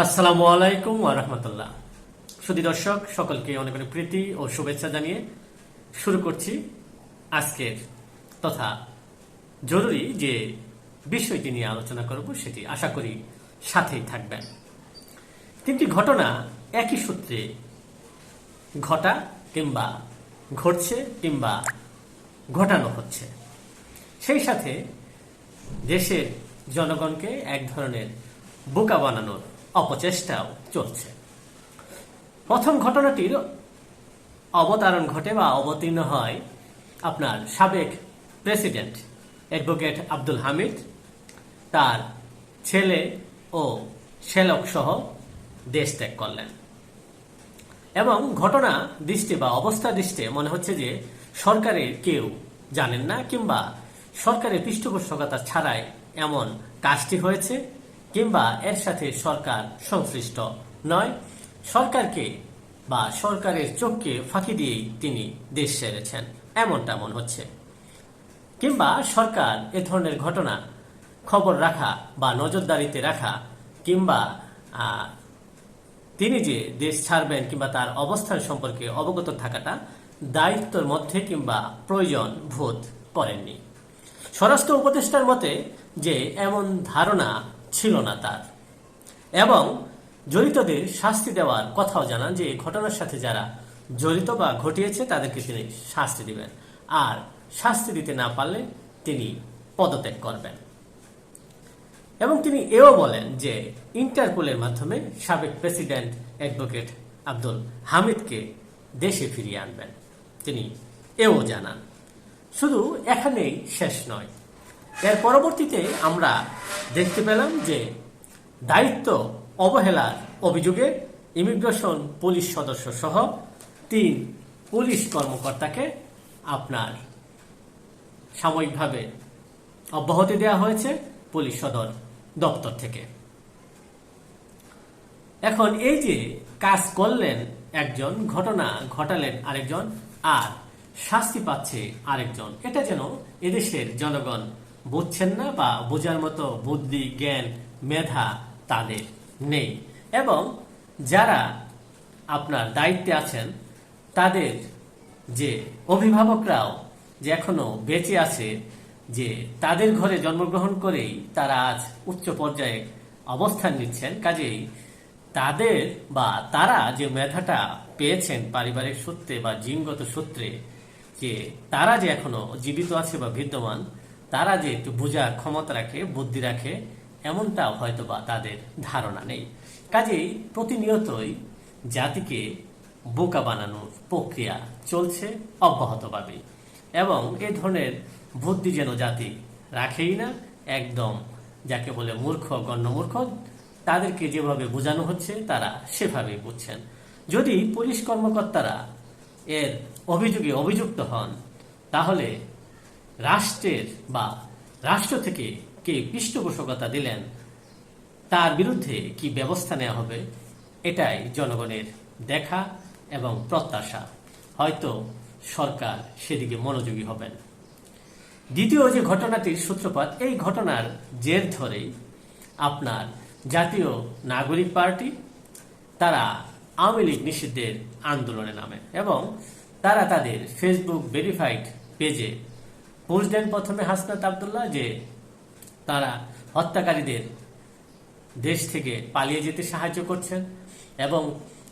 আসসালামু আলাইকুম রহমতুল্লাহ। সুদী দর্শক, সকলকে অনেক অনেক প্রীতি ও শুভেচ্ছা জানিয়ে শুরু করছি আজকের তথা জরুরি যে বিষয়টি নিয়ে আলোচনা করব সেটি আশা করি সাথেই থাকবেন। তিনটি ঘটনা একই সূত্রে ঘটা কিংবা ঘটছে কিংবা ঘটানো হচ্ছে। সেই সাথে দেশের জনগণকে এক ধরনের বোকা বানানোর অপচেষ্টাও চলছে। প্রথম ঘটনাটির অবতারণ ঘটে বা অবতীর্ণ হয় আপনার সাবেক প্রেসিডেন্ট অ্যাডভোকেট আব্দুল হামিদ, তার ছেলে ও শ্যালক সহ দেশ ত্যাগ করলেন। এবং ঘটনা দৃষ্টি বা অবস্থা দৃষ্টে মনে হচ্ছে যে সরকারের কেউ জানেন না কিংবা সরকারের পৃষ্ঠপোষকতা ছাড়াই এমন কাজটি হয়েছে। কিংবা এর সাথে সরকার সংশ্লিষ্ট নয়, সরকারকে বা সরকারের চোখকে ফাঁকি দিয়েই তিনি দেশ সেরেছেন, এমনটা মনে হচ্ছে। কিংবা সরকার এ ধরনের ঘটনা খবর রাখা বা নজরদারিতে রাখা কিংবা তিনি যে দেশ ছাড়বেন কিংবা তার অবস্থান সম্পর্কে অবগত থাকাটা দায়িত্বের মধ্যে কিংবা প্রয়োজন বোধ করেননি। স্বরাষ্ট্র উপদেষ্টার মতে যে এমন ধারণা ছিল না তার। এবং জড়িতদের শাস্তি দেওয়ার কথাও জানান যে, এই ঘটনার সাথে যারা জড়িত বা ঘটিয়েছে, তাদেরকে তিনি শাস্তি দিবেন। আর শাস্তি দিতে না পারলে তিনি পদত্যাগ করবেন। এবং তিনি এও বলেন যে, ইন্টারপোলের মাধ্যমে সাবেক প্রেসিডেন্ট অ্যাডভোকেট আব্দুল হামিদকে দেশে ফিরিয়ে আনবেন। তিনি এও জানান, শুধু এখানেই শেষ নয় এর পরবর্তীতে আমরা দেখতে পেলাম যে দায়িত্ব অবহেলার অভিযোগে ইমিগ্রেশন পুলিশ সদস্য সহ তিন পুলিশ কর্মকর্তাকে আপনার সাময়িকভাবে অব্যাহতি দেওয়া হয়েছে পুলিশ সদর দপ্তর থেকে। এখন এই যে কাজ করলেন একজন, ঘটনা ঘটালেন আরেকজন, আর শাস্তি পাচ্ছে আরেকজন, এটা যেন এদেশের জনগণ বুঝছেন না বা বোঝার মতো বুদ্ধি, জ্ঞান, মেধা তাদের নেই। এবং যারা আপনার দায়িত্বে আছেন, তাদের যে অভিভাবকরাও যে এখনও বেঁচে আছে, যে তাদের ঘরে জন্মগ্রহণ করেই তারা আজ উচ্চ পর্যায়ে অবস্থান নিচ্ছেন, কাজেই তাদের বা তারা যে মেধাটা পেয়েছেন পারিবারিক সূত্রে বা জিনগত সূত্রে, যে তারা যে এখনও জীবিত আছে বা বিদ্যমান তারা যে একটু বোঝার ক্ষমতা রাখে, বুদ্ধি রাখে এমনটাও হয়তো বা তাদের ধারণা নেই। কাজেই প্রতিনিয়তই জাতিকে বোকা বানানোর প্রক্রিয়া চলছে অব্যাহতভাবে এবং এ ধরনের বুদ্ধি যেন জাতি রাখেই না, একদম যাকে বলে মূর্খ গণ্য মূর্খ তাদেরকে যেভাবে বোঝানো হচ্ছে তারা সেভাবেই বুঝছেন। যদি পুলিশ কর্মকর্তারা এর অভিযোগে অভিযুক্ত হন, তাহলে রাষ্ট্রের বা রাষ্ট্র থেকে কে পৃষ্ঠপোষকতা দিলেন, তার বিরুদ্ধে কি ব্যবস্থা নেওয়া হবে, এটাই জনগণের দেখা এবং প্রত্যাশা। হয়তো সরকার সেদিকে মনোযোগী হবেন। দ্বিতীয় যে ঘটনাটির সূত্রপাত, এই ঘটনার জের ধরেই আপনার জাতীয় নাগরিক পার্টি, তারা আওয়ামী লীগ নিষিদ্ধের আন্দোলনে নামে এবং তারা তাদের ফেসবুক ভেরিফাইড পেজে পোস্ট দেন প্রথমে হাসনাত আবদুল্লাহ যে তারা হত্যাকারীদের দেশ থেকে পালিয়ে যেতে সাহায্য করছেন এবং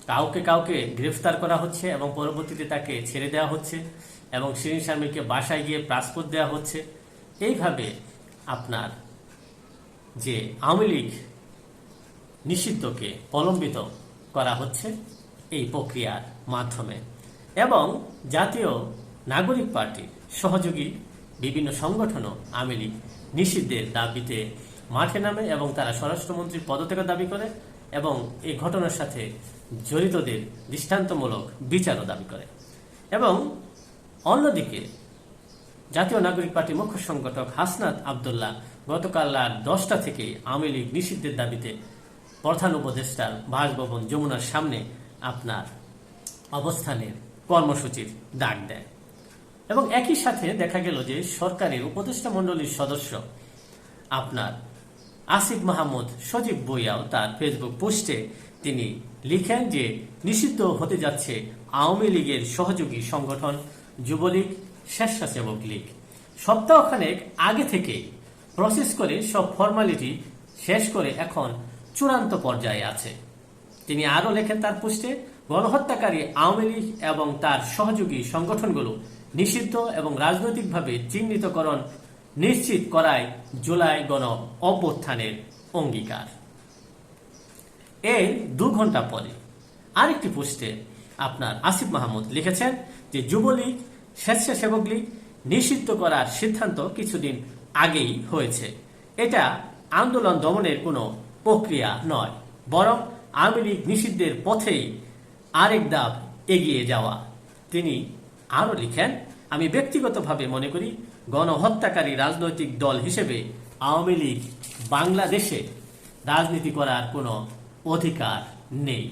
কাউকে কাউকে গ্রেফতার করা হচ্ছে এবং পরবর্তীতে তাকে ছেড়ে দেওয়া হচ্ছে এবং শিরিন শারমিনকে বাসায় গিয়ে পাসপোর্ট দেওয়া হচ্ছে। এইভাবে আপনার যে আওয়ামী লীগ নিষিদ্ধকে প্রলম্বিত করা হচ্ছে এই প্রক্রিয়ার মাধ্যমে এবং জাতীয় নাগরিক পার্টির সহযোগী বিভিন্ন সংগঠনও আওয়ামী লীগ নিষিদ্ধের দাবিতে মাঠে নামে এবং তারা স্বরাষ্ট্রমন্ত্রীর পদত্যাগের দাবি করে এবং এই ঘটনার সাথে জড়িতদের দৃষ্টান্তমূলক বিচারও দাবি করে। এবং অন্যদিকে জাতীয় নাগরিক পার্টির মুখ্য সংগঠক হাসনাত আবদুল্লাহ গতকাল রাত দশটা থেকে আওয়ামী লীগ নিষিদ্ধের দাবিতে প্রধান উপদেষ্টার বাসভবন যমুনার সামনে আপনার অবস্থানের কর্মসূচির ডাক দেয়। এবং একই সাথে দেখা গেল যে সরকারের উপদেষ্টা মণ্ডলীর সদস্য আপনার আসিফ মাহমুদ সজীব বইয়াও তার ফেসবুক পোস্টে তিনি লিখেন যে নিষিদ্ধ হতে যাচ্ছে আওয়ামী লীগের সহযোগী সংগঠন যুবলীগ, স্বেচ্ছাসেবক লীগ। সপ্তাহখানেক আগে থেকেই প্রসেস করে সব ফর্মালিটি শেষ করে এখন চূড়ান্ত পর্যায়ে আছে। তিনি আরও লেখেন তার পোস্টে, গণহত্যাকারী আওয়ামী লীগ এবং তার সহযোগী সংগঠনগুলো নিষিদ্ধ এবং রাজনৈতিকভাবে চিহ্নিতকরণ নিশ্চিত করায় জুলাই গণ অভ্যুত্থানের অঙ্গীকার। এর দু ঘণ্টা পরে আরেকটি পোস্টে আপনার আসিফ মাহমুদ লিখেছেন যে যুবলীগ, স্বেচ্ছাসেবক লীগ নিষিদ্ধ করার সিদ্ধান্ত কিছুদিন আগেই হয়েছে। এটা আন্দোলন দমনের কোনো প্রক্রিয়া নয়, বরং আওয়ামী লীগ নিষিদ্ধের পথেই আরেক ধাপ এগিয়ে যাওয়া। তিনি আরও লিখেন, আমি ব্যক্তিগতভাবে মনে করি গণহত্যাকারী রাজনৈতিক দল হিসেবে আওয়ামী লীগ বাংলাদেশে রাজনীতি করার কোনো অধিকার নেই।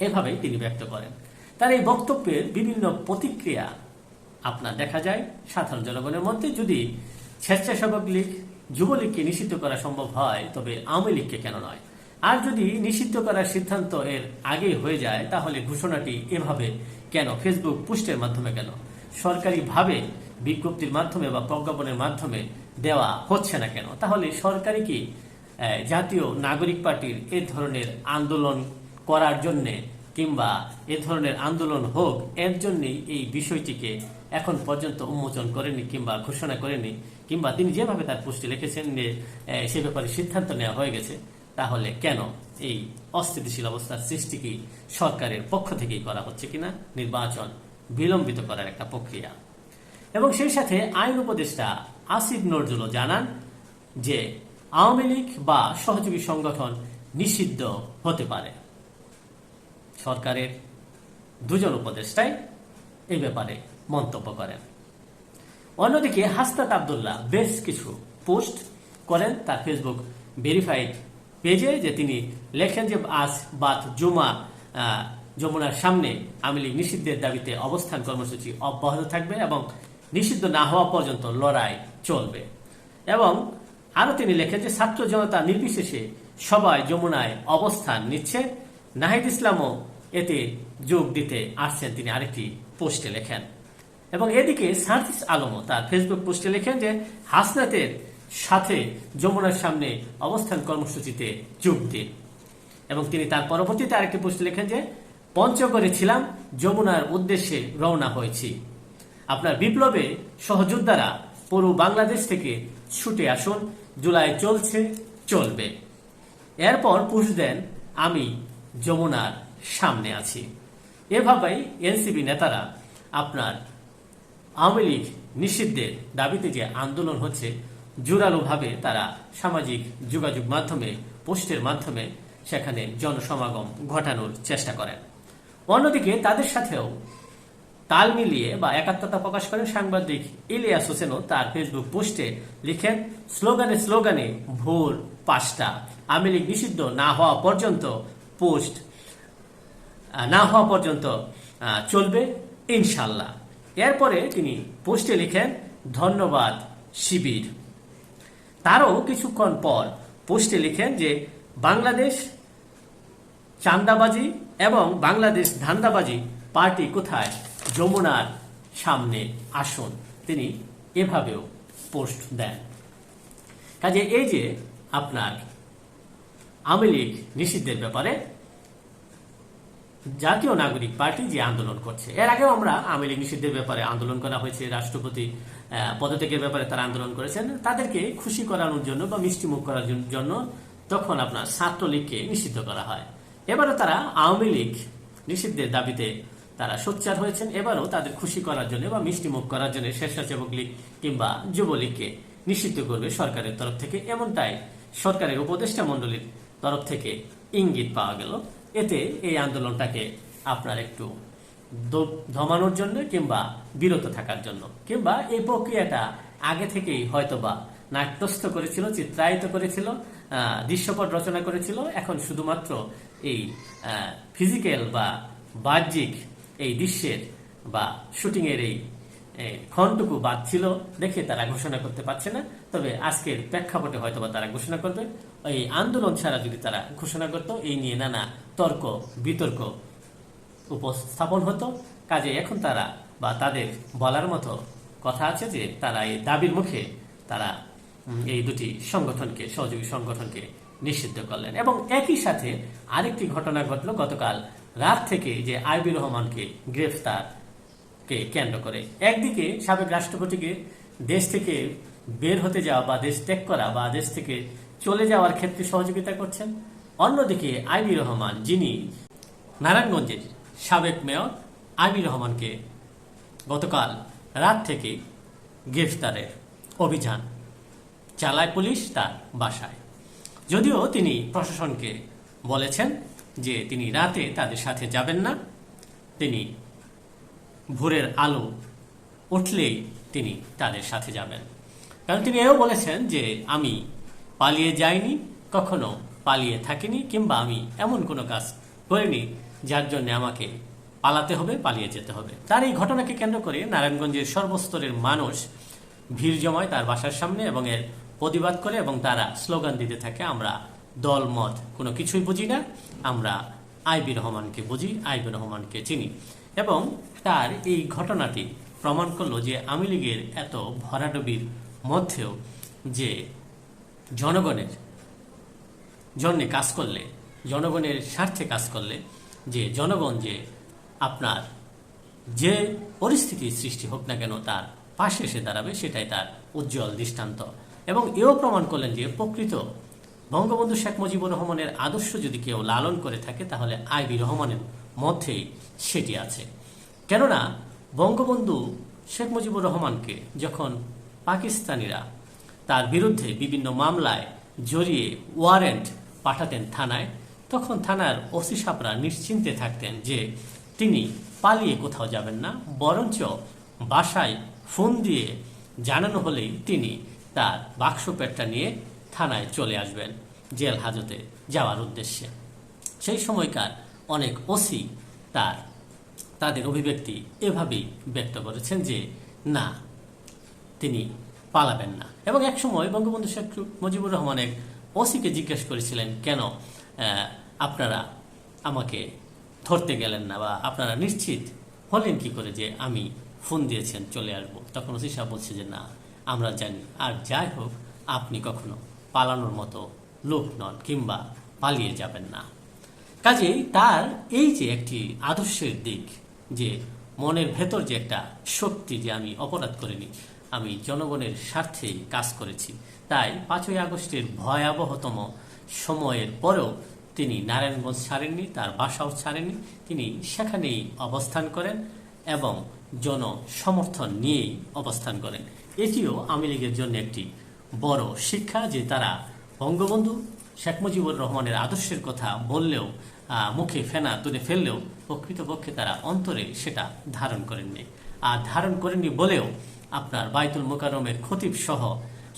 এভাবেই তিনি ব্যক্ত করেন। তার এই বক্তব্যের বিভিন্ন প্রতিক্রিয়া আপনার দেখা যায়। সাধারণ জনগণের মধ্যে যদি স্বেচ্ছাসেবক লীগ যুবলীগকে নিষিদ্ধ করা সম্ভব হয়, তবে আওয়ামী লীগকে কেন নয়? আর যদি নিষিদ্ধ করার সিদ্ধান্ত এর আগে হয়ে যায়, তাহলে ঘোষণাটি এভাবে কেন? ফেসবুক পোস্টের মাধ্যমে কেন? সরকারিভাবে বিজ্ঞপ্তির মাধ্যমে বা প্রজ্ঞাপনের মাধ্যমে দেওয়া হচ্ছে না কেন? তাহলে সরকারি কি জাতীয় নাগরিক পার্টির এ ধরনের আন্দোলন করার জন্যে কিংবা এ ধরনের আন্দোলন হোক, এর জন্যই এই বিষয়টিকে এখন পর্যন্ত উন্মোচন করেনি কিংবা ঘোষণা করেনি কিংবা তিনি যেভাবে তার পোস্টে লিখেছেন যে সে ব্যাপারে সিদ্ধান্ত নেওয়া হয়ে গেছে। তাহলে কেন এই অস্থিতিশীল অবস্থার সৃষ্টি কি সরকারের পক্ষ থেকেই করা হচ্ছে কিনা? নির্বাচন বিলম্বিত করার একটা প্রক্রিয়া। এবং সেই সাথে আইন উপদেষ্টা আসিফ নজরুলও জানান যে আওয়ামী লীগ বা সহযোগী সংগঠন নিষিদ্ধ হতে পারে। সরকারের দুজন উপদেষ্টাই এই ব্যাপারে মন্তব্য করেন। অন্যদিকে হাসনাত আবদুল্লাহ বেশ কিছু পোস্ট করেন, তার ফেসবুক ভেরিফাইড পেজে যে তিনি লেখেন যে আজ বাদ জুমা যমুনার সামনে আওয়ামী লীগ নিষিদ্ধের দাবিতে অবস্থান কর্মসূচি অব্যাহত থাকবে এবং নিষিদ্ধ না হওয়া পর্যন্ত লড়াই চলবে। এবং আরও তিনি লেখেন যে ছাত্র জনতা নির্বিশেষে সবাই যমুনায় অবস্থান নিচ্ছে। নাহিদ ইসলামও এতে যোগ দিতে আসছেন তিনি আরেকটি পোস্টে লেখেন। এবং এদিকে সার্জিস আলমও তার ফেসবুক পোস্টে লেখেন যে হাসনাতের সাথে যমুনার সামনে অবস্থান কর্মসূচিতে যোগ দিন। এবং তিনি তার পরবর্তীতে আরেকটি পোস্টে লেখেন যে, পঞ্চগড়ে ছিলাম, যমুনার উদ্দেশ্যে রওনা হয়েছি। আপনার বিপ্লবে সহযোদ্ধারা পুরো বাংলাদেশ থেকে ছুটে আসুন, জুলাই চলছে, চলবে। এরপর পুষ দেন, আমি যমুনার সামনে আছি। এভাবেই এনসিবি নেতারা আপনার আওয়ামী লীগ নিষিদ্ধের দাবিতে যে আন্দোলন হচ্ছে জোরালোভাবে তারা সামাজিক যোগাযোগ মাধ্যমে, পোস্টের মাধ্যমে সেখানে জনসমাগম ঘটানোর চেষ্টা করেন। অন্যদিকে তাদের সাথেও তাল মিলিয়ে বা একাত্মতা প্রকাশ করেন সাংবাদিক ইলিয়াস হোসেনও তার ফেসবুক পোস্টে লিখেন, স্লোগানে স্লোগানে ভোর পাঁচটা। আওয়ামী লীগ নিষিদ্ধ না হওয়া পর্যন্ত পোস্ট না হওয়া পর্যন্ত চলবে ইনশাল্লাহ। এরপরে তিনি পোস্টে লিখেন, ধন্যবাদ শিবির। তারও কিছুক্ষণ পর পোস্টে লিখেন যে বাংলাদেশ চান্দাবাজি এবং বাংলাদেশ ধান্দাবাজি পার্টি কোথায়? যমুনার সামনে আসুন। তিনি এভাবেও পোস্ট দেন। কাজে এই যে আপনার আওয়ামী লীগ নিষিদ্ধের ব্যাপারে জাতীয় নাগরিক পার্টি যে আন্দোলন করছে। এর আগেও আমরা আওয়ামী লীগ নিষিদ্ধের ব্যাপারে আন্দোলন করা হয়েছে, রাষ্ট্রপতি পদত্যাগের ব্যাপারে তারা আন্দোলন করেছেন। তাদেরকে খুশি করানোর জন্য বা মিষ্টিমুখ করার জন্য তখন আপনার ছাত্রলীগকে নিষিদ্ধ করা হয়। এবারও তারা আওয়ামী লীগ নিষিদ্ধের দাবিতে তারা সোচ্চার হয়েছেন। এবারও তাদের খুশি করার জন্য বা মিষ্টিমুখ করার জন্য স্বেচ্ছাসেবক লীগ কিংবা যুবলীগকে নিষিদ্ধ করবে সরকারের তরফ থেকে। এমনটাই সরকারের উপদেষ্টা মণ্ডলীর তরফ থেকে ইঙ্গিত পাওয়া গেল। এতে এই আন্দোলনটাকে আপনার একটু দমানোর জন্য কিংবা বিরত থাকার জন্য। কিংবা এই প্রক্রিয়াটা আগে থেকেই হয়তোবা নাট্যস্থ করেছিল, চিত্রায়িত করেছিল দৃশ্যপট রচনা করেছিল। এখন শুধুমাত্র এই ফিজিক্যাল বা বাহ্যিক এই দৃশ্যের বা শুটিংয়ের এই ক্ষণটুকু বাদ ছিল দেখে তারা ঘোষণা করতে পারছে না। তবে আজকের প্রেক্ষাপটে হয়তোবা তারা ঘোষণা করবে। এই আন্দোলন ছাড়া যদি তারা ঘোষণা করত, এই নিয়ে নানা তর্ক, বিতর্ক উপস্থাপন হতো। কাজে এখন তারা বা তাদের বলার মতো কথা আছে যে, তারা এই দাবির মুখে তারা এই দুটি সংগঠনকে, সহযোগী সংগঠনকে নিষিদ্ধ করলেন। এবং একই সাথে আরেকটি ঘটনা ঘটল গতকাল রাত থেকে যে আইবি রহমানকে গ্রেফতার কে কেন্দ্র করে। একদিকে সাবেক রাষ্ট্রপতিকে দেশ থেকে বের হতে যাওয়া বা দেশ ত্যাগ করা বা দেশ থেকে চলে যাওয়ার ক্ষেত্রে সহযোগিতা করছেন। অন্যদিকে আইবি রহমান, যিনি নারায়ণগঞ্জের সাবেক মেয়র, আইবি রহমানকে গতকাল রাত থেকে গ্রেফতারের অভিযান চালায় পুলিশ তার বাসায়। যদিও তিনি প্রশাসনকে বলেছেন যে তিনি রাতে তাদের সাথে যাবেন না, তিনি ভোরের আলো উঠলেই তিনি তাদের সাথে যাবেন। কারণ তিনি এও বলেছেন যে, আমি পালিয়ে যাইনি, কখনো পালিয়ে থাকিনি, কিংবা আমি এমন কোনো কাজ করিনি যার জন্য আমাকে পালাতে হবে, পালিয়ে যেতে হবে। তার এই ঘটনাকে কেন্দ্র করে নারায়ণগঞ্জের সর্বস্তরের মানুষ ভিড় জমায় তার বাসার সামনে এবং এর প্রতিবাদ করে এবং তারা স্লোগান দিতে থাকে, আমরা দল, মত, কোনো কিছুই বুঝি না। আমরা আইবি রহমানকে বুঝি, আইবি রহমানকে চিনি। এবং তার এই ঘটনাটি প্রমাণ করল যে আওয়ামী লীগের এত ভরাডবির মধ্যেও যে জনগণের জন্যে কাজ করলে, জনগণের স্বার্থে কাজ করলে, যে জনগণ যে আপনার যে পরিস্থিতির সৃষ্টি হোক না কেন তার পাশে এসে দাঁড়াবে, সেটাই তার উজ্জ্বল দৃষ্টান্ত। এবং এও প্রমাণ করলেন যে প্রকৃত বঙ্গবন্ধু শেখ মুজিবুর রহমানের আদর্শ যদি কেউ লালন করে থাকে, তাহলে আইবি রহমানের মধ্যেই সেটি আছে। কেননা, বঙ্গবন্ধু শেখ মুজিবুর রহমানকে যখন পাকিস্তানিরা তার বিরুদ্ধে বিভিন্ন মামলায় জড়িয়ে ওয়ারেন্ট পাঠাতেন থানায়, তখন থানার ওসি সাপরা নিশ্চিন্তে থাকতেন যে তিনি পালিয়ে কোথাও যাবেন না, বরঞ্চ বাসায় ফোন দিয়ে জানানো হলেই তিনি তার বাক্স পেটটা নিয়ে থানায় চলে আসবেন জেল হাজতে যাওয়ার উদ্দেশ্যে। সেই সময়কার অনেক ওসি তার, তাদের অভিব্যক্তি এভাবেই ব্যক্ত করেছেন যে, না, তিনি পালাবেন না। এবং এক সময় বঙ্গবন্ধু শেখ মুজিবুর রহমান এক ওসিকে জিজ্ঞেস করেছিলেন, কেন আপনারা আমাকে ধরতে গেলেন না বা আপনারা নিশ্চিত হলেন কি করে যে আমি ফোন দিয়েছেন, চলে আসব? তখন ওসি সাহেব বলছে যে, না, আমরা জানি। আর যাই হোক, আপনি কখনো পালানোর মতো লোক নন কিংবা পালিয়ে যাবেন না। কাজেই তার এই যে একটি আদর্শের দিক, যে মনের ভেতর যে একটা শক্তি যে আমি অপরাধ করিনি, আমি জনগণের স্বার্থেই কাজ করেছি। তাই পাঁচই আগস্টের ভয়াবহতম সময়ের পরেও তিনি নারায়ণগঞ্জ ছাড়েননি, তার বাসাও ছাড়েননি, তিনি সেখানেই অবস্থান করেন এবং জন সমর্থন নিয়েই অবস্থান করেন। এটিও আওয়ামী লীগের জন্য একটি বড় শিক্ষা যে তারা বঙ্গবন্ধু শেখ মুজিবুর রহমানের আদর্শের কথা বললেও মুখে ফেনা তুলে ফেললেও প্রকৃতপক্ষে তারা অন্তরে সেটা ধারণ করেননি। আর ধারণ করেননি বলেও আপনার বাইতুল মোকারমের খতিব সহ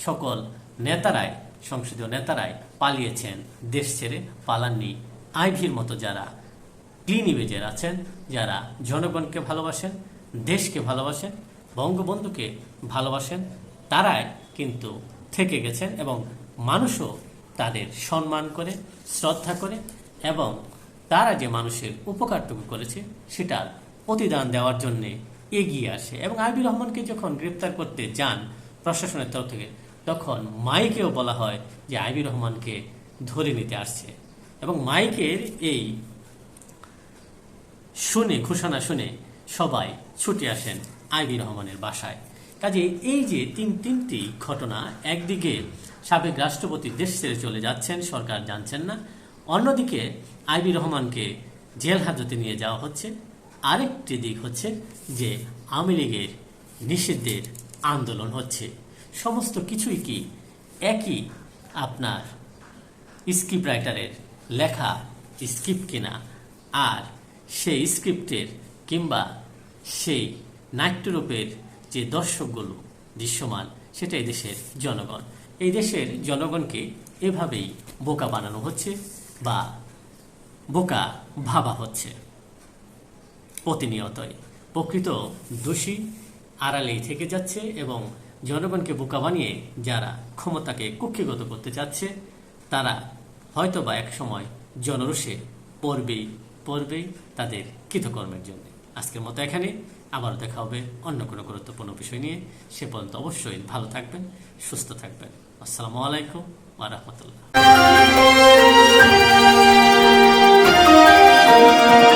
সকল নেতারাই, সংসদীয় নেতারাই পালিয়েছেন দেশ ছেড়ে পালাননি আইভির মতো যারা ক্লিন ইমেজের আছেন, যারা জনগণকে ভালোবাসেন, দেশকে ভালোবাসেন, বঙ্গবন্ধুকে ভালোবাসেন, তারাই কিন্তু থেকে গেছেন এবং মানুষও তাদের সম্মান করে, শ্রদ্ধা করে এবং তারা যে মানুষের উপকারটুকু করেছে, সেটা প্রতিদান দেওয়ার জন্যে এগিয়ে আসে। এবং আইবি রহমানকে যখন গ্রেপ্তার করতে যান প্রশাসনের তরফ থেকে, তখন মাইকেও বলা হয় যে আইবি রহমানকে ধরে নিতে আসছে। এবং মাইকের এই শুনে, ঘোষণা শুনে সবাই ছুটে আসেন আইবি রহমানের বাসায়। কাজে এই যে তিন, তিনটি ঘটনা, একদিকে সাবেক রাষ্ট্রপতি দেশ ছেড়ে চলে যাচ্ছেন, সরকার জানছেন না অন্যদিকে আইবি রহমানকে জেল হাজতে নিয়ে যাওয়া হচ্ছে। আরেকটি দিক হচ্ছে যে আওয়ামী লীগের নিষিদ্ধের আন্দোলন হচ্ছে। সমস্ত কিছুই কি একই আপনার স্ক্রিপ্ট রাইটারের লেখা স্ক্রিপ্ট কিনা? আর সেই স্ক্রিপ্টের কিংবা সেই নাট্যরূপের যে দর্শকগুলো দৃশ্যমান সেটা দেশের জনগণ। এই দেশের জনগণকে এভাবেই বোকা বানানো হচ্ছে। বা বোকা ভাবা হচ্ছে। প্রতিনিয়তই। প্রকৃত দোষী আড়ালেই থেকে যাচ্ছে এবং জনগণকে বোকা বানিয়ে যারা ক্ষমতাকে কুক্ষিগত করতে চাচ্ছে, তারা হয়তো বা এক সময় জনরোষে পড়বেই পড়বেই তাদের কৃতকর্মের জন্য। আজকের মতো এখানে। আবার দেখা হবে অন্য কোনো গুরুত্বপূর্ণ বিষয় নিয়ে। সে পর্যন্ত অবশ্যই ভালো থাকবেন, সুস্থ থাকবেন। আসসালামু আলাইকুম ওয়া Música